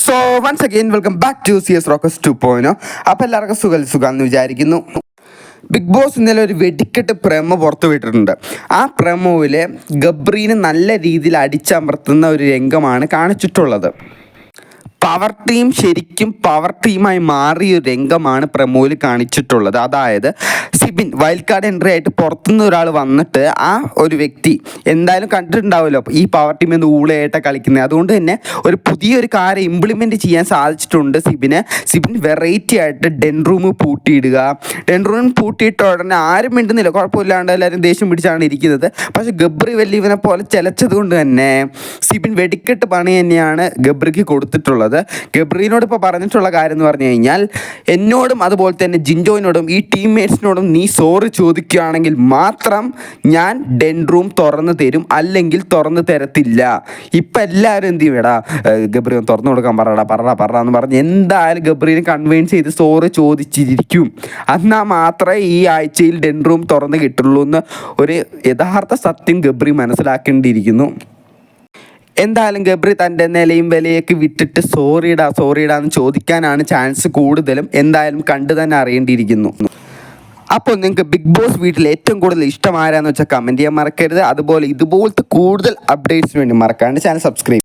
So once again welcome back to C S rocks to പോയിനോ അപ്പോൾ എല്ലാവർക്കും സുഖം സുഖമെന്ന് വിചാരിക്കുന്നു. ബിഗ് ബോസ് ഇന്നലെ ഒരു വെടിക്കെട്ട് പ്രമോ പുറത്തു വിട്ടിട്ടുണ്ട്. ആ പ്രമോയിൽ ഗബ്രീനെ നല്ല രീതിയിൽ അടിച്ചമർത്തുന്ന ഒരു രംഗമാണ് കാണിച്ചിട്ടുള്ളത്. പവർ ടീം ശരിക്കും പവർ ടീമായി മാറിയ രംഗമാണ് പ്രമോയിൽ കാണിച്ചിട്ടുള്ളത്. അതായത് സിബിൻ വൈൽഡ് കാർഡ് എൻട്രി ആയിട്ട് പുറത്തുനിന്ന് ഒരാൾ വന്നിട്ട് ആ ഒരു വ്യക്തി എന്തായാലും കണ്ടിട്ടുണ്ടാവുമല്ലോ. ഈ പവർ ടീം എന്ന് ഊളയായിട്ടാണ് കളിക്കുന്നത്. അതുകൊണ്ട് തന്നെ ഒരു പുതിയൊരു കാര്യം ഇംപ്ലിമെന്റ് ചെയ്യാൻ സാധിച്ചിട്ടുണ്ട് സിബിന്. സിബിൻ വെറൈറ്റി ആയിട്ട് ഡെൻ റൂം പൂട്ടിയിടുക. ഡെൻ റൂം പൂട്ടിയിട്ട ഉടനെ ആരും മിണ്ടുന്നില്ല. കുഴപ്പമില്ലാണ്ട് എല്ലാവരും ദേഷ്യം പിടിച്ചാണ് ഇരിക്കുന്നത്. പക്ഷേ ഗബ്രി വലിയവനെ പോലെ ചിലച്ചത് കൊണ്ട് തന്നെ സിബിൻ വെടിക്കെട്ട് പണി തന്നെയാണ് ഗബ്രിക്ക് കൊടുത്തിട്ടുള്ളത്. ഗബ്രീനോട് ഇപ്പോൾ പറഞ്ഞിട്ടുള്ള കാര്യം എന്ന് പറഞ്ഞു കഴിഞ്ഞാൽ എന്നോടും അതുപോലെ തന്നെ ജിൻജോയിനോടും ഈ ടീംമേറ്റ്സിനോടും നീ സോറി ചോദിക്കുകയാണെങ്കിൽ മാത്രം ഞാൻ ഡെൻ റൂം തുറന്ന് തരും അല്ലെങ്കിൽ തുറന്നു തരത്തില്ല. ഇപ്പം എല്ലാവരും എന്ത് ചെയ്യും? എടാ ഗബ്രീൻ ഗബ്രി തുറന്നു കൊടുക്കാൻ പറടാ പറടാ പറടാ എന്ന് പറഞ്ഞ് എന്തായാലും ഗബ്രീനെ കൺവിൻസ് ചെയ്ത് സോറി ചോദിച്ചിരിക്കും. എന്നാൽ മാത്രമേ ഈ ആഴ്ചയിൽ ഡെൻ റൂം തുറന്ന് കിട്ടുള്ളൂ എന്ന് ഒരു യഥാർത്ഥ സത്യം ഗബ്രി മനസ്സിലാക്കേണ്ടിയിരിക്കുന്നു. എന്തായാലും ഗബ്രി തന്റെ നിലയും വിലയൊക്കെ വിട്ടിട്ട് സോറിയിടാ സോറിയിടാ എന്ന് ചോദിക്കാനാണ് ചാൻസ് കൂടുതലും. എന്തായാലും കണ്ടു തന്നെ അറിയേണ്ടിയിരിക്കുന്നു. അപ്പോൾ നിങ്ങൾക്ക് ബിഗ് ബോസ് വീട്ടിൽ ഏറ്റവും കൂടുതൽ ഇഷ്ടം ആരാന്ന് വെച്ചാൽ കമന്റ് ചെയ്യാൻ മറക്കരുത്. അതുപോലെ ഇതുപോലത്തെ കൂടുതൽ അപ്ഡേറ്റ്സിന് വേണ്ടി മറക്കാണ്ട് ചാനൽ സബ്സ്ക്രൈബ്